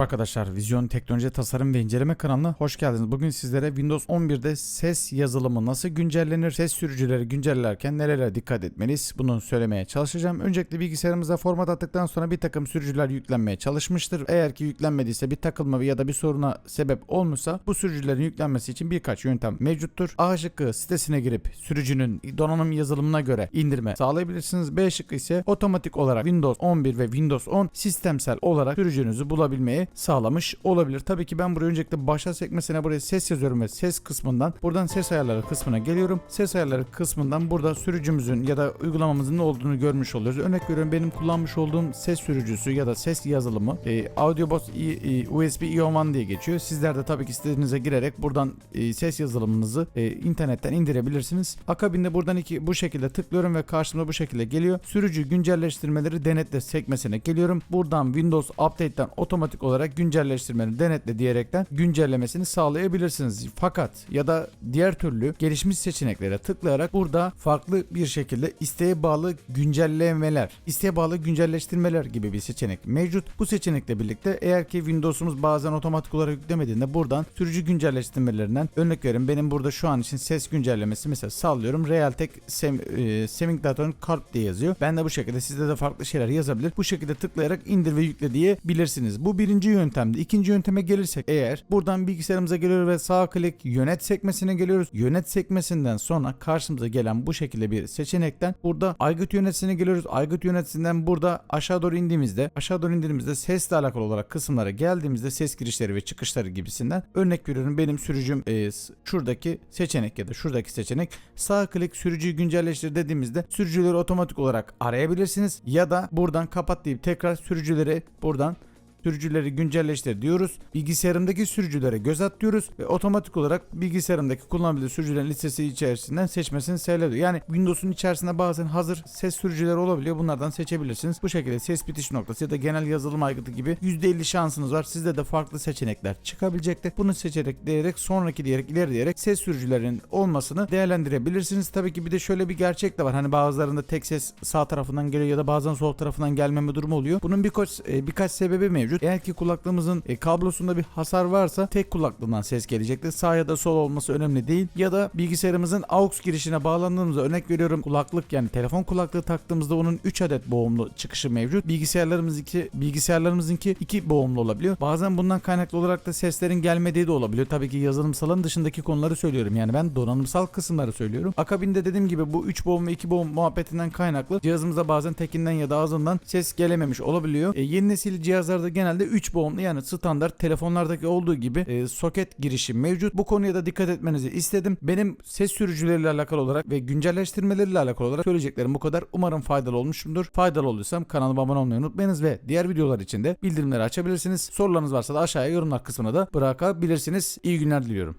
arkadaşlar. Vizyon Teknoloji Tasarım ve İnceleme kanalına hoş geldiniz. Bugün sizlere Windows 11'de ses yazılımı nasıl güncellenir, ses sürücüleri güncellerken nelere dikkat etmeliyiz bunu söylemeye çalışacağım. Öncelikle bilgisayarımıza format attıktan sonra bir takım sürücüler yüklenmeye çalışmıştır. Eğer ki yüklenmediyse bir takılma ya da bir soruna sebep olmuşsa bu sürücülerin yüklenmesi için birkaç yöntem mevcuttur. A şıkkı sitesine girip sürücünün donanım yazılımına göre indirme sağlayabilirsiniz. B şıkkı ise otomatik olarak Windows 11 ve Windows 10 sistemsel olarak sürücünüzü bulabilmeyi sağlamış olabilir. Tabii ki ben buraya öncelikle başa sekmesine buraya ses yazıyorum ve ses kısmından buradan ses ayarları kısmına geliyorum. Ses ayarları kısmından burada sürücümüzün ya da uygulamamızın ne olduğunu görmüş oluyoruz. Örnek veriyorum benim kullanmış olduğum ses sürücüsü ya da ses yazılımı e, AudioBoss e, e, USB Io1 diye geçiyor. Sizler de tabii ki istediğinize girerek buradan e, ses yazılımınızı e, internetten indirebilirsiniz. Akabinde buradan iki bu şekilde tıklıyorum ve karşıma bu şekilde geliyor. Sürücü güncelleştirmeleri denetle sekmesine geliyorum. Buradan Windows Update'ten otomatik olarak güncelleştirmeni denetle diyerekten güncellemesini sağlayabilirsiniz. Fakat ya da diğer türlü gelişmiş seçeneklere tıklayarak burada farklı bir şekilde isteğe bağlı güncellemeler, isteğe bağlı güncelleştirmeler gibi bir seçenek mevcut. Bu seçenekle birlikte eğer ki Windows'umuz bazen otomatik olarak yüklemediğinde buradan sürücü güncelleştirmelerinden örnek verin benim burada şu an için ses güncellemesi mesela sallıyorum Realtek Sem, e, Semington Carp diye yazıyor. Ben de bu şekilde sizde de farklı şeyler yazabilir. Bu şekilde tıklayarak indir ve yükle diyebilirsiniz. Bu birinci yöntemdi. İkinci yönteme gelirsek eğer buradan bilgisayarımıza geliyor ve sağ klik yönet sekmesine geliyoruz. Yönet sekmesinden sonra karşımıza gelen bu şekilde bir seçenekten burada aygıt yönetisiine geliyoruz. Aygıt yönetisinden burada aşağı doğru indiğimizde aşağı doğru indiğimizde sesle alakalı olarak kısımlara geldiğimizde ses girişleri ve çıkışları gibisinden örnek veriyorum benim sürücüm e, şuradaki seçenek ya da şuradaki seçenek sağ klik sürücüyü güncelleştir dediğimizde sürücüleri otomatik olarak arayabilirsiniz ya da buradan kapat deyip tekrar sürücüleri buradan sürücüleri güncelleştir diyoruz. Bilgisayarımdaki sürücülere göz at diyoruz ve otomatik olarak bilgisayarımdaki kullanılabilir sürücülerin listesi içerisinden seçmesini sağlıyor. Yani Windows'un içerisinde bazen hazır ses sürücüleri olabiliyor. Bunlardan seçebilirsiniz. Bu şekilde ses bitiş noktası ya da genel yazılım aygıtı gibi %50 şansınız var. Sizde de farklı seçenekler çıkabilecektir. Bunu seçerek diyerek sonraki diyerek ileri diyerek ses sürücülerinin olmasını değerlendirebilirsiniz. Tabii ki bir de şöyle bir gerçek de var. Hani bazılarında tek ses sağ tarafından geliyor ya da bazen sol tarafından gelmeme durumu oluyor. Bunun birkaç e, birkaç sebebi mevcut. Eğer ki kulaklığımızın e, kablosunda bir hasar varsa tek kulaklığından ses gelecektir. Sağ ya da sol olması önemli değil. Ya da bilgisayarımızın aux girişine bağlandığımızda örnek veriyorum kulaklık yani telefon kulaklığı taktığımızda onun 3 adet boğumlu çıkışı mevcut. Bilgisayarlarımızdaki bilgisayarlarımızınki 2 boğumlu olabiliyor. Bazen bundan kaynaklı olarak da seslerin gelmediği de olabiliyor. Tabii ki yazılımsalın dışındaki konuları söylüyorum. Yani ben donanımsal kısımları söylüyorum. Akabinde dediğim gibi bu 3 boğum ve 2 boğum muhabbetinden kaynaklı cihazımıza bazen tekinden ya da ağzından ses gelememiş olabiliyor. E, yeni nesil cihazlarda genelde 3 boğumlu yani standart telefonlardaki olduğu gibi e, soket girişi mevcut. Bu konuya da dikkat etmenizi istedim. Benim ses sürücüleriyle alakalı olarak ve güncelleştirmeleriyle alakalı olarak söyleyeceklerim bu kadar. Umarım faydalı olmuşumdur. Faydalı olduysam kanalıma abone olmayı unutmayınız ve diğer videolar için de bildirimleri açabilirsiniz. Sorularınız varsa da aşağıya yorumlar kısmına da bırakabilirsiniz. İyi günler diliyorum.